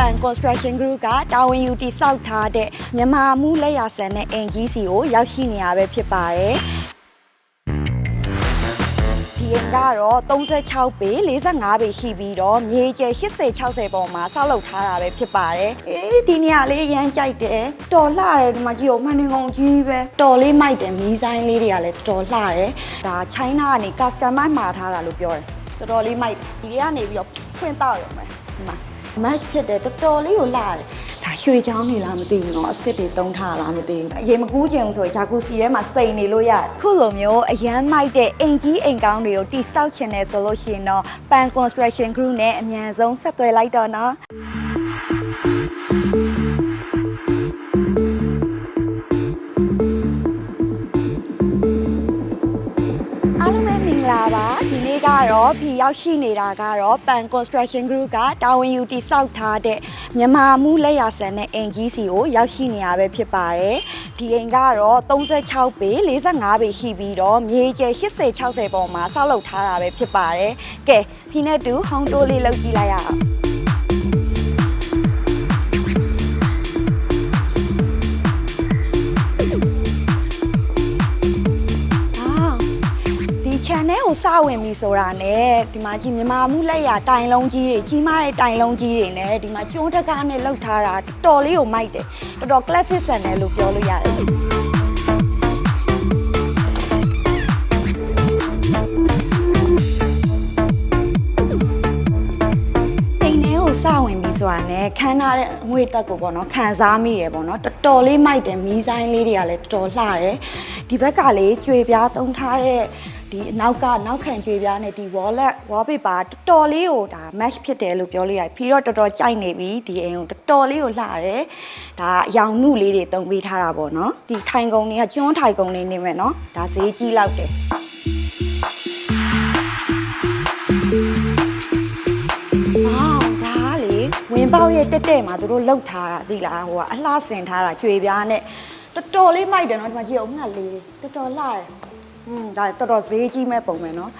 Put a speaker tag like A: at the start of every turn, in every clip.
A: Pan Construction Group ကတာဝန်ယူတည်ဆောက်ထားတဲ့မြန်မာမှုလက်ရာဆန်တဲ့ NGC ကိုရောက်ရှိနေရပဲဖြစ်ပါတယ်ဒီရင်ကတော့36ပေ45ပေရှိပြီးတော့မြေကျယ်80 60ပေါ်မှာဆောက်လုပ်ထားတာပဲဖြစ်ပါတယ်။အေးဒီနေရာလေးရမ်းကြိုက်တယ်။တော်လှတယ်ဒီမှာကြည့်အောင်မှန်နေကုန်ကြီးပဲ။တော်လေးမိုက်တယ်မီးဆိုင်လေးတွေကလည်းတော်လှတယ်။ဒါ China ကနေ customer မှာထားတာလို့ပြောတယ်။တော်တော်လေးမိုက်တယ်။ဒီတွေကနေပြီးတော့ဖွင့်တော့ရုံပဲဒီမှာ match ဖြစ်တယ်တော်တော်လေးကိုလှတယ်။ဒါရွှေချောင်းနေလားမသိဘူးเนาะအစ်စ်တွေတုံးထားလားမသိဘူး။အရင်မကူးချင်ဘူးဆိုရင်ဂျာကူစီထဲမှာစိန်နေလို့ရတယ်။ခုလိုမျိုးအရန်မိုက်တဲ့အိမ်ကြီးအိမ်ကောင်းတွေကိုတိစောက်ချင်တယ်ဆိုလို့ရှိရင်တော့ Pan Construction Group နဲ့အမြန်ဆုံးဆက်သွယ်လိုက်တော့နော်။ အား ကတော့ဖီရောက်ရှိနေတာကတော့ Pan Construction Group ကတာဝန်ယူတည်ဆောက်ထားတဲ့မြန်မာမှုလက်ရာဆန်တဲ့ NGC ကိုရောက်ရှိနေရပဲဖြစ်ပါတယ်ဒီအိမ်ကတော့36ပေ45ပေရှိပြီးတော့မြေကျယ်80 60ပေါ်မှာဆောက်လုပ်ထားတာပဲဖြစ်ပါတယ်ကဲဖီနဲ့တူဟောင်းတိုးလေးလုပ်ကြည့်လိုက်ရအောင် ကိုစဝင်ပြီဆိုတာနဲ့ဒီမှာကြီးမြန်မာမှုလက်ရတိုင်လုံးကြီးတွေကြီးမားတဲ့တိုင်လုံးကြီးတွေနဲ့ဒီမှာကျွန်းတကားနဲ့လောက်ထားတာတော်တော်လေးကိုမိုက်တယ်တော်တော် classic ဆန်တယ်လို့ပြောလို့ရတယ်ိမ်ထဲကိုစဝင်ပြီဆိုတာနဲ့ခန်းထားတဲ့အငွေတက်ကိုပေါ့နော်ခံစားမိတယ်ပေါ့နော်တော်တော်လေးမိုက်တယ်မီးဆိုင်လေးတွေကလည်းတော်တော်လှတယ်ဒီဘက်ကလေးကြွေပြားတုံးထားတဲ့ ဒီအနောက်ကနောက်ခံကြွေပြားနဲ့ဒီ wallet wallpaper တော်တော်လေးကိုဒါ match ဖြစ်တယ်လို့ပြောလို့ရတယ်ဖီတော့တော်တော်ကြိုက်နေပြီဒီအိမ်ကိုတော်တော်လေးကိုလှတယ်ဒါအယောင်နုလေးတွေတုံးပေးထားတာပေါ့နော်ဒီထိုင်ကုံတွေကကျွန်းထိုင်ကုံလေးနေမယ်နော်ဒါဈေးကြီးလောက်တယ်အော်ဒါကလေဝင်ပေါက်ရဲ့တက်တက်မှာသူတို့လှုပ်ထားတာသိလားဟိုကအလှဆင်ထားတာကြွေပြားနဲ့တော်တော်လေးမိုက်တယ်နော်ဒီမှာကြည့်အောင်ငှက်လေးတော်တော်လှတယ်อืม ဒါတော်တော်ဈေးကြီးမဲ့ပုံပဲနော်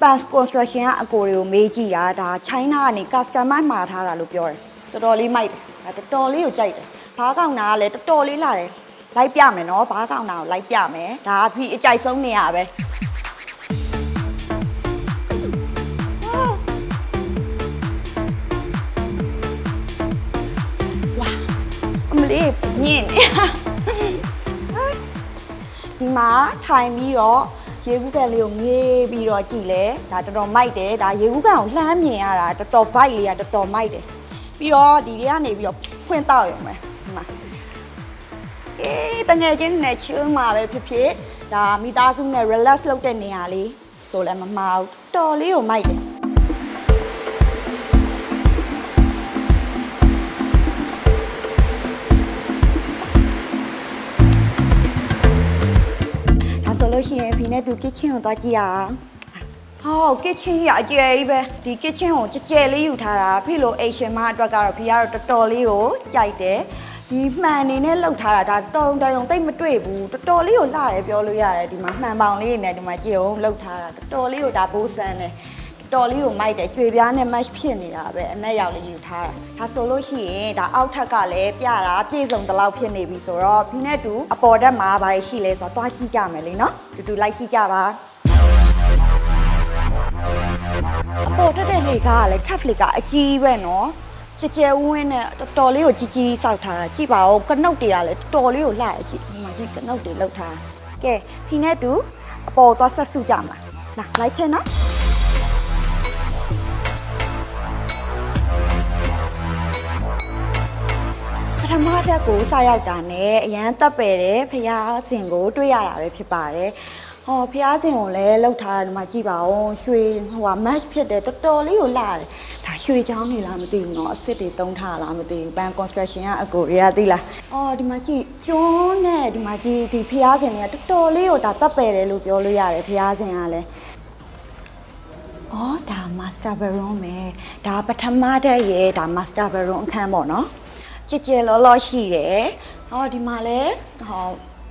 A: Pass Construction ကအကိုတွေကိုမေးကြည့်တာဒါ China ကနေ customer မှာထားတာလို့ပြောတယ်တော်တော်လေးမိုက်တယ်ဒါတော်တော်လေးကိုကြိုက်တယ်ဘားကောင်နာကလည်းတော်တော်လေးလှတယ်လိုက်ပြမယ်နော်ဘားကောင်နာကိုလိုက်ပြမယ်ဒါကပြီးအကြိုက်ဆုံးနေရပဲဝါအမလေးမြင့်နေဒီ မှာထိုင်ပြီးတော့ရေကူးကန်လေးကိုငေးပြီးတော့ကြည်လဲဒါတော်တော်မိုက်တယ်ဒါရေကူးကန်ကိုလှမ်းမြင်ရတာတော်တော် vibe လေးကတော်တော်မိုက်တယ်ပြီးတော့ဒီတွေကနေပြီးတော့ဖွင့်တော့ရုံပဲဒီမှာအေးတငယ်ချင်းနဲ့ချူးမှာပဲဖြစ်ဖြစ်ဒါမိသားစုနဲ့ relax လုပ်တဲ့နေရာလေးဆိုလည်းမမှားဘူးတော်လေးကိုမိုက်တယ် လို့ရှိရင်ဖီနဲ့တူ kitchen ကိုသွားကြည့်ရအောင်ဟော kitchen ကြီးကအကျယ်ကြီးပဲဒီ kitchen ကိုကြဲကြဲလေးယူထားတာဖေလို့အိရှင်မအတွက်ကတော့ဖီကတော့တော်တော်လေးကိုကြိုက်တယ်ဒီမှန်နေနဲ့လှုပ်ထားတာဒါတုံတုံတိတ်မတွေ့ဘူးတော်တော်လေးကိုလှတယ်ပြောလို့ရတယ်ဒီမှာမှန်ပေါင်လေးနဲ့ဒီမှာကြည့်အောင်လှုပ်ထားတာတော်တော်လေးကိုဒါဘိုးဆန်းတယ် တော်လေးကိုမိုက်တယ်ကြွေပြားနဲ့ match ဖြစ်နေတာပဲအနက်ရောက်လေးယူထားတာဒါဆိုလို့ရှိရင်ဒါအောက်ထက်ကလည်းပြတာပြည့်စုံတလောက်ဖြစ်နေပြီဆိုတော့ဖီနဲ့တူအပေါ်တက်မှာဘာတွေရှိလဲဆိုတော့တွားကြည့်ကြမယ်လေနော်တူတူလိုက်ကြည့်ကြပါအပေါ်တက်တဲ့လေကားကလည်း cap လေကအကြီးပဲနော်ကြကြဲဝင်းနဲ့တော်တော်လေးကိုကြီးကြီးစောက်ထားတာကြည့်ပါဦးကနုတ်တွေကလည်းတော်တော်လေးကိုလှရကြည့်ဒီမှာကြည့်ကနုတ်တွေလောက်ထားတာကဲဖီနဲ့တူအပေါ်သွားဆက်စုကြမှာလာလိုက်ခဲနော် ထမတက်ကိုစရောက်တာနဲ့အရန်တက်ပယ်တယ်ဖះစင်ကိုတွေ့ရတာပဲဖြစ်ပါတယ်။ဟောဖះစင်ကိုလည်းလှုပ်ထားတယ်ဒီမှာကြည့်ပါဦးရွှေဟိုဟာ match ဖြစ်တယ်တော်တော်လေးကိုလှတယ်။ဒါရွှေချောင်းနေလားမသိဘူးเนาะအစ်စ်တွေတုံးထားလားမသိဘူး။ ban construction ကအကိုတွေကသိလား။အော်ဒီမှာကြည့်ကျွန်းနဲ့ဒီမှာကြည့်ဒီဖះစင်တွေကတော်တော်လေးကိုဒါတက်ပယ်တယ်လို့ပြောလို့ရတယ်ဖះစင်ကလည်း ။အော်ဒါ master bedroom ပဲ။ဒါပထမတက်ရဲ့ဒါ master bedroom အခန်းပေါ့နော်။ ကြည်ကြဲလောလောရှိတယ်။ဟောဒီမှာလည်းဟော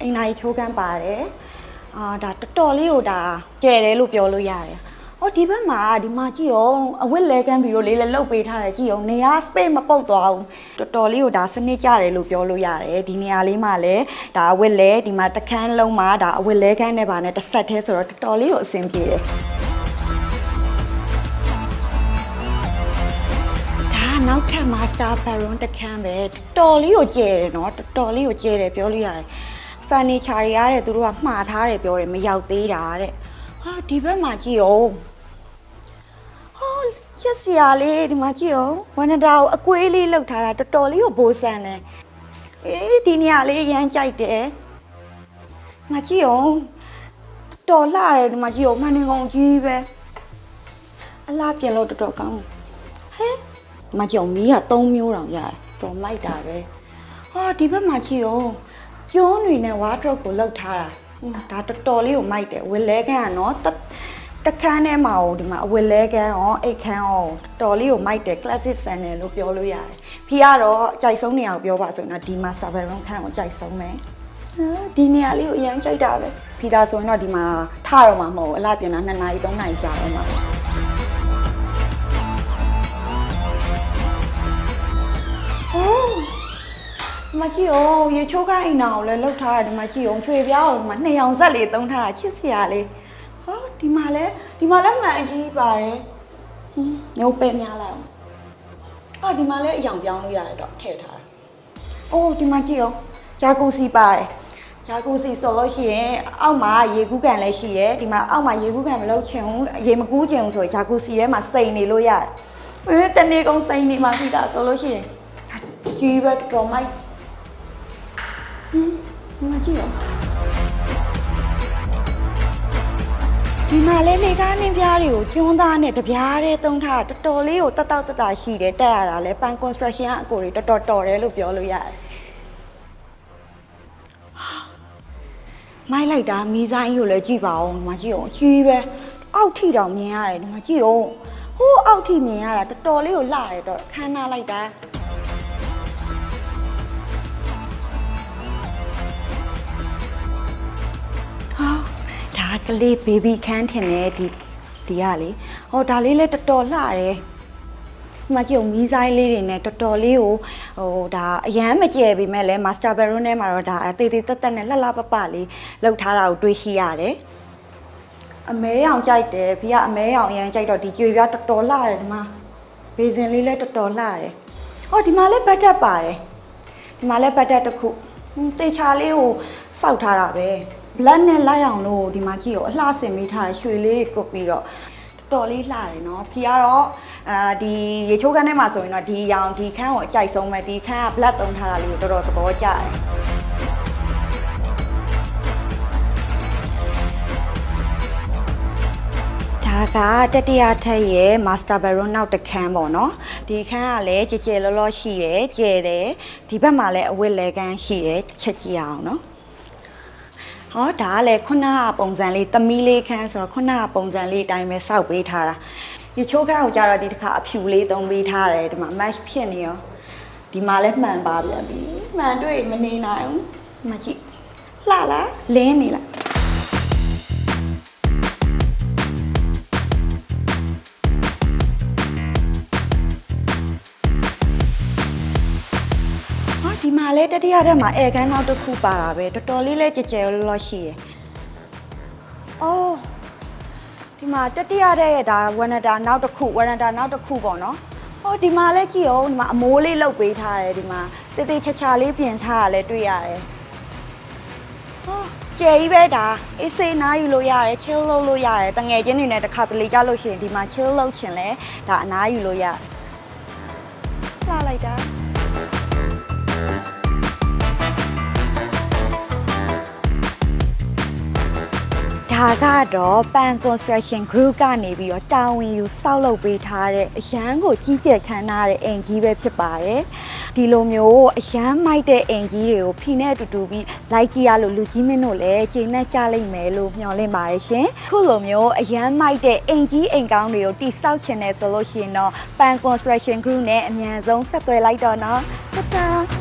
A: အိမ်နိုင်ချိုးကန်းပါတယ်။အာဒါတော်တော်လေးကိုဒါကျဲတယ်လို့ပြောလို့ရတယ်။ဟောဒီဘက်မှာဒီမှာကြည့်အောင်အဝတ်လဲကန်းပြီးတော့လေးလည်းလုတ်ပေးထားတယ်ကြည့်အောင်နေရာ space မပုတ်သွားဘူးတော်တော်လေးကိုဒါစနစ်ကြတယ်လို့ပြောလို့ရတယ်ဒီနေရာလေးမှာလည်းဒါအဝတ်လဲဒီမှာတစ်ခန်းလုံးမှာဒါအဝတ်လဲကန်းနဲ့ပါနဲ့တစ်ဆက်တည်းဆိုတော့တော်တော်လေးကိုအဆင်ပြေတယ် နောက်ထပ် master baron တစ်ခန်းပဲတော်တော်လေးကိုကျဲတယ်နော်တော်တော်လေးကိုကျဲတယ်ပြောလို့ရတယ် furniture တွေရတယ်သူတို့ကမှားထားတယ်ပြောတယ်မရောက်သေးတာတဲ့ဟာဒီဘက်မှာကြည့်အောင်ဟောရက်စရာလေးဒီမှာကြည့်အောင်ဝနဒါကိုအကွေးလေးလောက်ထားတာတော်တော်လေးကိုဘိုးဆန်တယ်အေးဒီနေရာလေးရမ်းကြိုက်တယ်ငါကြည့်အောင်တော်လှတယ်ဒီမှာကြည့်အောင်မှန်နေကုန်ကြီးပဲအလားပြင်လို့တော်တော်ကောင်းတယ်ဟဲ့ဒီ မှာကြည့်အောင်မီးက၃မျိုးတောင်ရတယ်တော်မိုက်တာပဲဟာဒီဘက်မှာကြည့်အောင်ကျွန်းတွေနဲ့ဝါဒရုပ်ကိုလောက်ထားတာဟွန်းဒါတော်တော်လေးကိုမိုက်တယ်ဝက်လဲခန်းကနော်တတခန်းထဲမှာဟိုဒီမှာအဝတ်လဲကန်းရောအိတ်ခန်းရောတော်လေးကိုမိုက်တယ် classic sandal လို့ပြောလို့ရတယ်။ဖီကတော့အကြိုက်ဆုံးနေရာကိုပြောပါဆိုရင်တော့ဒီ master bedroom ခန်းကိုအကြိုက်ဆုံးပဲ။ဟာဒီနေရာလေးကိုအရင်ကြိုက်တာပဲ။ဖီဒါဆိုရင်တော့ဒီမှာထတော့မှာမဟုတ်ဘူးအလားပြန်တာ2နာရီ3နာရီကြာတော့မှာ။ မကြည့်အောင်ရေချိုးကိုင်းအိမ်နာကိုလည်းလှုပ်ထားတယ်ဒီမကြည့်အောင်ချွေပြားအောင်ဒီမှာနှစ်ယောင်ဆက်လေးသုံးထားတာချစ်စရာလေးဟောဒီမှာလဲဒီမှာလဲမှန်အကြီးပါတယ်ဟင်းညိုးပဲများလိုက်အောင်အော်ဒီမှာလဲအယောင်ပြောင်းလို့ရတယ်တော့ထည့်ထားတာအိုးဒီမှာကြည့်အောင်ဂျာကူစီပါတယ်ဂျာကူစီဆိုလို့ရှိရင်အောက်မှာရေကူးကန်လည်းရှိရဲဒီမှာအောက်မှာရေကူးကန်မလုပ်ချင်ဘူးရေမကူးချင်ဘူးဆိုရင်ဂျာကူစီထဲမှာစိန်နေလို့ရတယ်အဲတနေ့ကုန်စိန်နေမှာဖြစ်တာဆိုလို့ရှိရင်ကြီးပဲတော်မိုက် ဒီမှာကြည့်ရောဒီမှာလဲလေကားနှင်းပြားတွေကိုကျွန်းသားနဲ့တပြားတည်းတုံးထားတာတော်တော်လေးကိုတတောက်တတရှိတယ်တက်ရတာလဲပန် construction ကအကိုတွေတော်တော်တော်တယ်လို့ပြောလို့ရတယ်မိုက်လိုက်တာမီးဆိုင်ကိုလည်းကြည့်ပါဦးဒီမှာကြည့်အောင်အကြီးပဲအောက်ထိတောင်မြင်ရတယ်ဒီမှာကြည့်အောင်ဟိုးအောက်ထိမြင်ရတာတော်တော်လေးကိုလှတယ်တော့ခမ်းနားလိုက်တာ ကလေးဘေဘီခန်းထင်တယ်ဒီဒီကလေဟောဒါလေးလည်းတော်တော်လှတယ်ဒီမှာကြည့်အောင်မီးဆိုင်လေးတွေနဲ့တော်တော်လေးကိုဟိုဒါအရန်မကျယ်ပေမဲ့လည်း master bedroom ထဲမှာတော့ဒါအသေးသေးတက်တက်နဲ့လှလှပပလေးလောက်ထားတာကိုတွေးရှိရတယ်အမဲရောင်ကြိုက်တယ်ဘီကအမဲရောင်အရန်ကြိုက်တော့ဒီကြွေပြားတော်တော်လှတယ်ဒီမှာဘေးစင်လေးလည်းတော်တော်လှတယ်ဟောဒီမှာလည်းဘတ်တက်ပါတယ်ဒီမှာလည်းဘတ်တက်တစ်ခုဟွန်းတေချာလေးကိုစောက်ထားတာပဲ ဘလက်နဲ့လိုက်အောင်လို့ဒီမှာကြည့်ရောအလှဆင်ပေးထားတဲ့ရွှေလေးတွေကုတ်ပြီးတော့တော်တော်လေးလှတယ်နော်ဖီကတော့အာဒီရေချိုးခန်းထဲမှာဆိုရင်တော့ဒီရောင်ဒီခန်းကိုအကြိုက်ဆုံးပဲဒီခန်းကဘလက်သုံးထားတာလေးကိုတော်တော်သဘောကျတယ်ဒါကတတိယထက်ရဲ့ master bedroom နောက်တစ်ခန်းပေါ့နော်ဒီခန်းကလည်းကြည်ကြဲလောလောရှိတယ်ကျဲတယ်ဒီဘက်မှာလည်းအဝတ်လဲကန်းရှိတယ်ချက်ကြည့်အောင်နော် ဟောဒါကလည်းခုနကပုံစံလေးသမီးလေးခန်းဆိုတော့ခုနကပုံစံလေးအတိုင်းပဲစောက်ပေးထားတာဒီချိုးခန်းကိုကြတော့ဒီတစ်ခါအဖြူလေးသုံးပေးထားတယ်ဒီမှာ match ဖြစ်နေရောဒီမှာလည်းမှန်ပါပြန်ပြီမှန်တွေ့မနေနိုင်ဘူးဒီမှာကြည့်လှလားလင်းနေလား။ လဲတတိယတက်မှာအဲကန်းနောက်တစ်ခုပါတာပဲတော်တော်လေးလဲကြဲကြဲလောလောရှိရယ်။အော်ဒီမှာတတိယတက်ရဲ့ဒါဝနတာနောက်တစ်ခုဝနတာနောက်တစ်ခုပေါ့နော်။ဟောဒီမှာလဲကြည့်အောင်ဒီမှာအမိုးလေးလုတ်ပေးထားတယ်ဒီမှာတေးသေးချာချာလေးပြင်ထားရလဲတွေ့ရတယ်။ဟောကျယ်ကြီးပဲဒါအေးစေးနားယူလို့ရတယ် chill လုပ်လို့ရတယ်တငယ်ချင်းတွေနဲ့တစ်ခါတလေကြလို့ရှိရင်ဒီမှာ chill လုပ်ချင်လဲဒါအနားယူလို့ရတယ်။လှလိုက်တာ ဒါကတော့ Pan Construction Group ကနေပြီးတော့တာဝန်ယူစောက်လုပ်ပေးထားတဲ့အရန်ကိုကြီးကျယ်ခမ်းနားတဲ့အိမ်ကြီးပဲဖြစ်ပါတယ်။ဒီလိုမျိုးအရန်မိုက်တဲ့အိမ်ကြီးတွေကိုဖိနဲ့အတူတူပြီးလိုက်ကြည့်ရလို့လူကြီးမင်းတို့လည်းကျေနပ်ကြလိမ့်မယ်လို့မျှော်လင့်ပါတယ်ရှင်။ခုလိုမျိုးအရန်မိုက်တဲ့အိမ်ကြီးအိမ်ကောင်းတွေကိုတိစောက်ချင်တယ်ဆိုလို့ရှိရင်တော့ Pan Construction Group နဲ့အမြန်ဆုံးဆက်သွယ်လိုက်တော့နော်။တတား